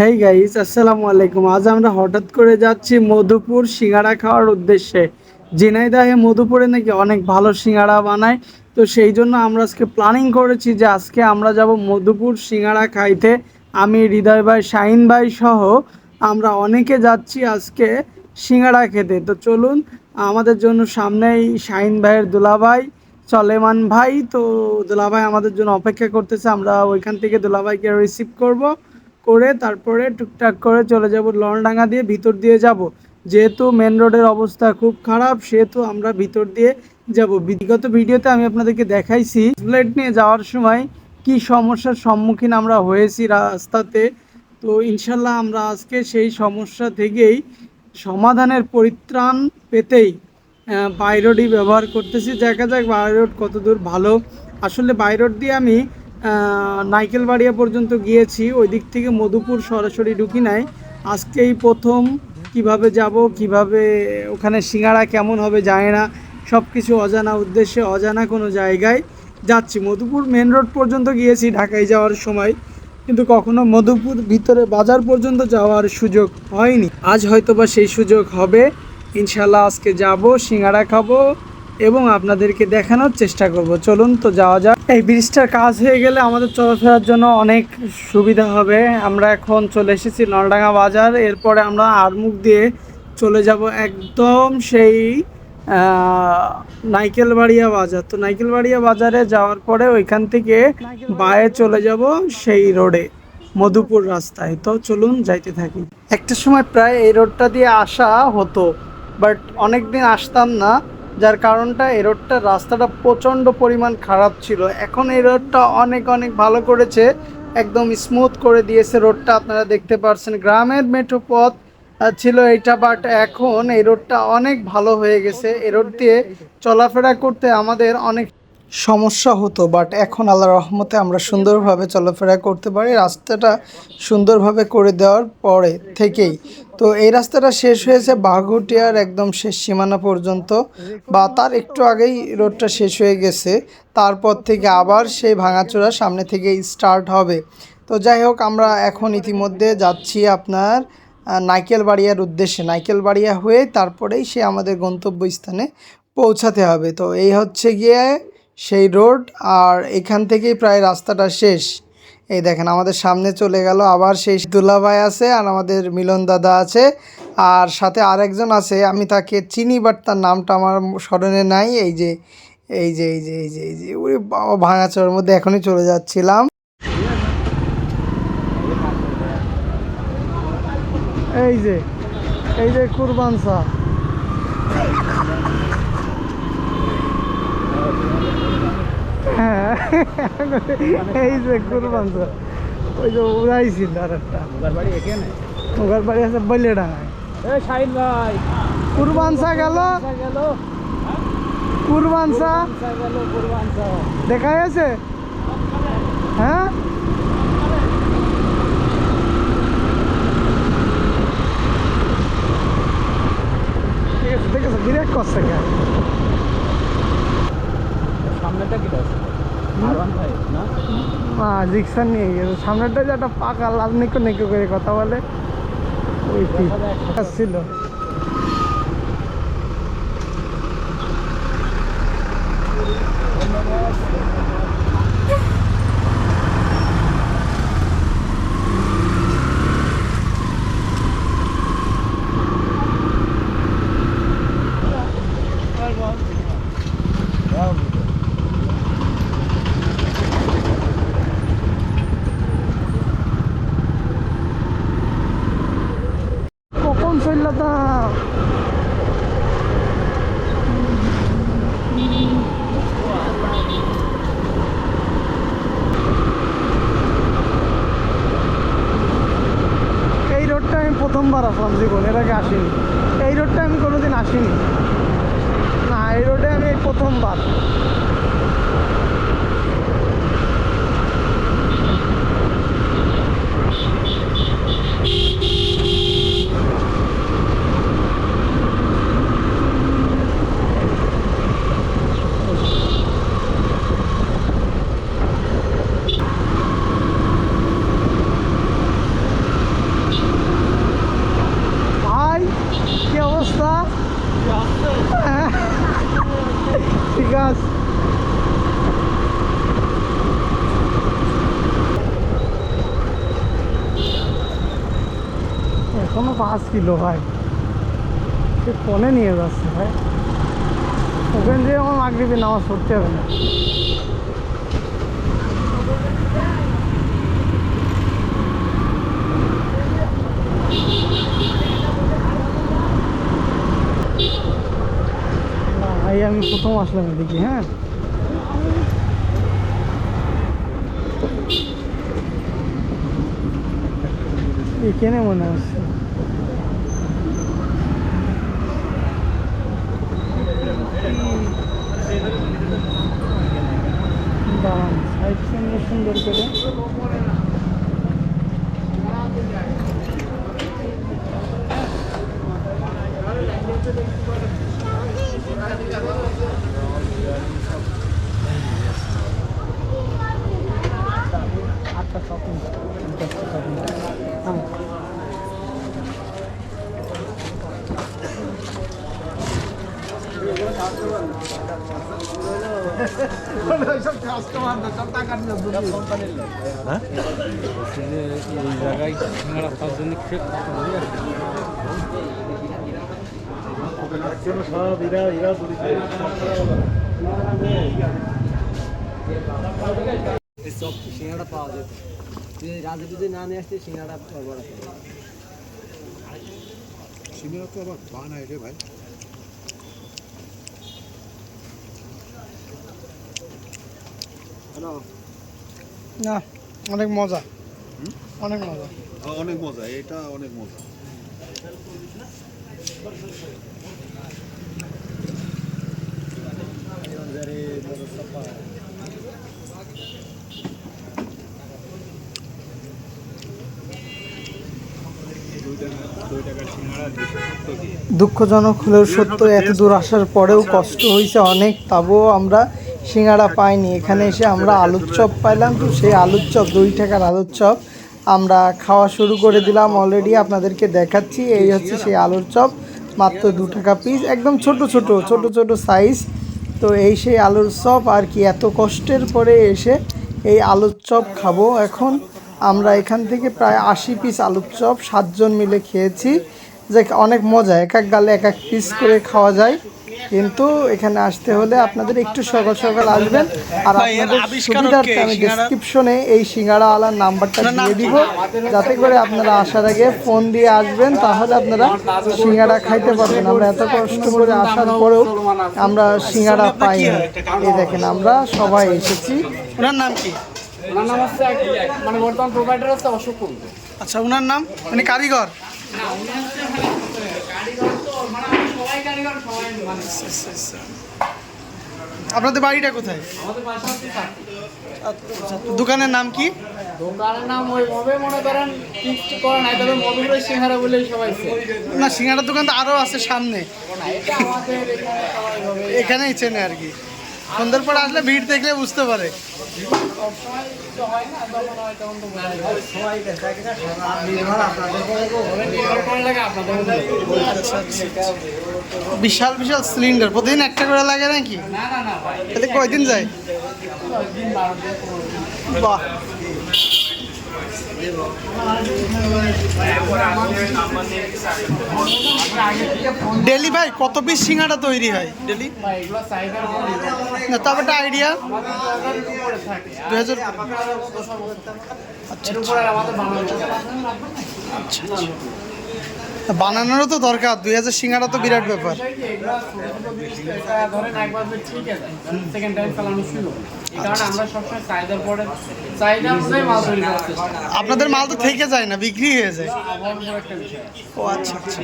Hey guys আসসালামু আলাইকুম আজ আমরা হঠাৎ করে যাচ্ছি মধুপুর সিঙ্গাড়া খাওয়ার উদ্দেশ্যে। ঝিনাইদাহে মধুপুরে নাকি অনেক ভালো সিঙ্গাড়া বানায়। তো সেই জন্য আমরা আজকে প্ল্যানিং করেছি যে আজকে আমরা যাব মধুপুর সিঙ্গাড়া খাইতে। আমি হৃদয় ভাই, শাহিন ভাই সহ আমরা অনেকে যাচ্ছি আজকে সিঙ্গাড়া খেতে। তো চলুন, আমাদের জন্য সামনেই শাহিন ভাইয়ের দুলাভাই, চলেমান ভাই। তো দুলাভাই আমাদের জন্য অপেক্ষা করতেছে। আমরা ওইখান থেকে দুলাভাইকে রিসিভ করব। করে তারপরে টুকটাক করে চলে যাব লনডাঙ্গা দিয়ে ভিতর দিয়ে যাব। যেহেতু মেন রোডের অবস্থা খুব খারাপ, সেহেতু আমরা ভিতর দিয়ে যাব। বিগত ভিডিওতে আমি আপনাদেরকে দেখাইছি প্লেট নিয়ে যাওয়ার সময় কি সমস্যার সম্মুখীন আমরা হয়েছি রাস্তাতে। তো ইনশাল্লাহ আমরা আজকে সেই সমস্যা থেকেই সমাধানের পরিত্রাণ পেতেই বাই রোডই ব্যবহার করতেছি। দেখা যাক বাই রোড কত দূর ভালো। আসলে বাই রোড দিয়ে আমি নাইকেলবাড়িয়া পর্যন্ত গিয়েছি, ওই দিক থেকে মধুপুর সরাসরি ঢুকি নাই। আজকেই প্রথম কীভাবে যাব, কীভাবে ওখানে সিঙ্গাড়া কেমন হবে জানি না। সব কিছু অজানা উদ্দেশ্যে, অজানা কোনো জায়গায় যাচ্ছি। মধুপুর মেন রোড পর্যন্ত গিয়েছি ঢাকায় যাওয়ার সময়, কিন্তু কখনো মধুপুর ভিতরে বাজার পর্যন্ত যাওয়ার সুযোগ হয়নি। আজ হয়তো বা সেই সুযোগ হবে। ইনশাল্লাহ আজকে যাব সিঙ্গাড়া খাব এবং আপনাদেরকে দেখানোর চেষ্টা করব। চলুন তো যাওয়া যাক। এই ব্রিজটার কাজ হয়ে গেলে আমাদের চলাফেরার জন্য অনেক সুবিধা হবে। আমরা এখন চলে এসেছি নলডাঙ্গা বাজার। এরপরে আমরা আরমুখ দিয়ে চলে যাব একদম সেই নাইকেলবাড়িয়া বাজার। তো নাইকেলবাড়িয়া বাজারে যাওয়ার পরে ওইখান থেকে বায়ে চলে যাব সেই রোডে, মধুপুর রাস্তায়। তো চলুন যাইতে থাকি। একটা সময় প্রায় এই রোডটা দিয়ে আসা হতো, বাট অনেক দিন আসতাম না। যার কারণটা এই রোডটা রাস্তাটা প্রচণ্ড পরিমাণ খারাপ ছিল। এখন এই রোডটা অনেক অনেক ভালো করেছে, একদম স্মুথ করে দিয়েছে রোডটা। আপনারা দেখতে পারছেন, গ্রামের মেঠো পথ ছিল এটা বাট এখন এই রোডটা অনেক ভালো হয়ে গেছে। এই রোড দিয়ে চলাফেরা করতে আমাদের অনেক সমস্যা হতো বাট এখন আল্লাহ রহমতে আমরা সুন্দরভাবে চলাফেরা করতে পারি। রাস্তাটা সুন্দরভাবে করে দেওয়ার পরে থেকেই। তো এই রাস্তাটা শেষ হয়েছে বাঘুটিয়ার একদম শেষ সীমানা পর্যন্ত, বা তার একটু আগেই রোডটা শেষ হয়ে গেছে। তারপর থেকে আবার সেই ভাঙাচোরা সামনে থেকে স্টার্ট হবে। তো যাই হোক, আমরা এখন ইতিমধ্যে যাচ্ছি আপনার নাইকেল বাড়িয়ার উদ্দেশ্যে। নাইকেলবাড়িয়া হয়ে তারপরেই সে আমাদের গন্তব্য স্থানে পৌঁছাতে হবে। তো এই হচ্ছে গিয়ে সেই রোড আর এখান থেকেই প্রায় রাস্তাটা শেষ। এই দেখেন, আমাদের সামনে চলে গেল আবার সেই দুলাভাই আছে আর আমাদের মিলন দাদা আছে আর সাথে আরেকজন আছে। আমি তাকে চিনি, বাট তার নামটা আমার স্মরণে নাই। এই যে এই যে এই যে এই যে এই যে, ওরে বাবা ভাঙাচোর মধ্যে এখনই চলে যাচ্ছিলাম। এই যে এই যে কুরবান শাহ হ্যাঁ এই যে কুরবান শাহ ওই যে উড়াইছিল আর একটা বাড়ি এখানে ওগার বাড়ি আছে বলে ডাঙায় এ শাহিন ভাই কুরবান শাহ গেল গেল কুরবান শাহ গেল কুরবান শাহ দেখা গেছে হ্যাঁ ঠিক আছে ঠিক আছে ডিরেক্ট করছে কে সামনেটা কি আছে নিয়ে গেছে। সামনেটা যে একটা পাকা লাল নিকো নিকো করে কথা বলে ওই ছিল চললাম এই রোডটা আমি প্রথমবার আসলাম জীবন, এর আগে আসিনি। এই রোডটা আমি কোনোদিন আসিনি। না, এই রোডে আমি প্রথমবার। এখনও পাঁচ কিলো ভাই সে ফোনে নিয়ে যাচ্ছে ভাই ওখান দিয়ে আমার মাগরিবি নামাজ পড়তে হবে না না, ভাই আমি প্রথম আসলাম এদিকে হ্যাঁ এখানে মনে হচ্ছে হ্যাঁ এই জায়গায় সিঙ্গারা খাওয়ার জন্য খেয়ে সব সিঙ্গাড়া পাওয়া যেত তুই রাজে যদি না নিয়ে আসতে সিঙ্গাড়া পাবো না সিঙ্গারা তো আবার বানায় রে ভাই না? অনেক মজা। অনেক মজা। অনেক মজা এটা অনেক মজা। দুঃখজনক হলেও সত্য এত দূর আসার পরেও কষ্ট হয়েছে অনেক তবুও আমরা সিঙ্গাড়া পাইনি। এখানে এসে আমরা আলুর চপ পাইলাম। তো সেই আলুর চপ, দুই টাকার আলুর চপ আমরা খাওয়া শুরু করে দিলাম অলরেডি আপনাদেরকে দেখাচ্ছি। এই হচ্ছে সেই আলুর চপ, মাত্র দু টাকা পিস একদম ছোট ছোট ছোট ছোট সাইজ তো এই সেই আলুর চপ আর কি এত কষ্টের পরে এসে এই আলুর চপ খাব। এখন আমরা এখান থেকে প্রায় আশি পিস আলুর চপ সাতজন মিলে খেয়েছি। যে অনেক মজা। এক এক গালে এক এক পিস করে খাওয়া যায়। কিন্তু এখানে আসতে হলে আপনাদের একটু সকাল সকাল আসবেন। আর আপনাদের সুবিধার্থে আমি ডেসক্রিপশনে এই সিঙ্গাড়া আলার নাম্বারটা দিয়ে দিব যাতে করে আপনারা আসার আগে ফোন দিয়ে আসবেন তাহলে আপনারা সিঙ্গাড়া খাইতে পারবেন। আমরা এত কষ্ট করে আসার পরেও আমরা সিঙ্গাড়া পাই না। এই দেখেন আমরা সবাই এসেছি। ওনার নাম কি? ওনার নাম হচ্ছে মানে বর্তমান প্রোভাইডার হচ্ছে অশোক আচ্ছা ওনার নাম? মানে কারিগর? সবাই কারিগর সবাই মানে আপনাদের বাড়িটা কোথায়? দোকানের নাম কি? দোকানের নাম ওইভাবে মনে করেন ফিক্সড করা নাই তবে মধুপুরের সিংহারা বলেই সবাই না সিঙ্গাড়ার দোকান তো আরও আছে সামনে। এখানেই চেনে আর কি। সন্ধ্যার পর আসলে ভিড় দেখলে বুঝতে পারে। বিশাল বিশাল সিলিন্ডার প্রতিদিন একটা করে লাগে নাকি? তাহলে কয়দিন যায়। বাহ। ডেলি ভাই কত পিস সিঙ্গাটা তৈরি হয়? ডেলি। না তবে একটা আইডিয়া আচ্ছা উপরে আর আমাদের বানানো যায় না। বানানোরও তো দরকার দুই হাজার সিঙ্গারা তো বিরাট ব্যাপার। আপনাদের মাল তো থেকে যায় না বিক্রি হয়ে যায়। ও আচ্ছা আচ্ছা।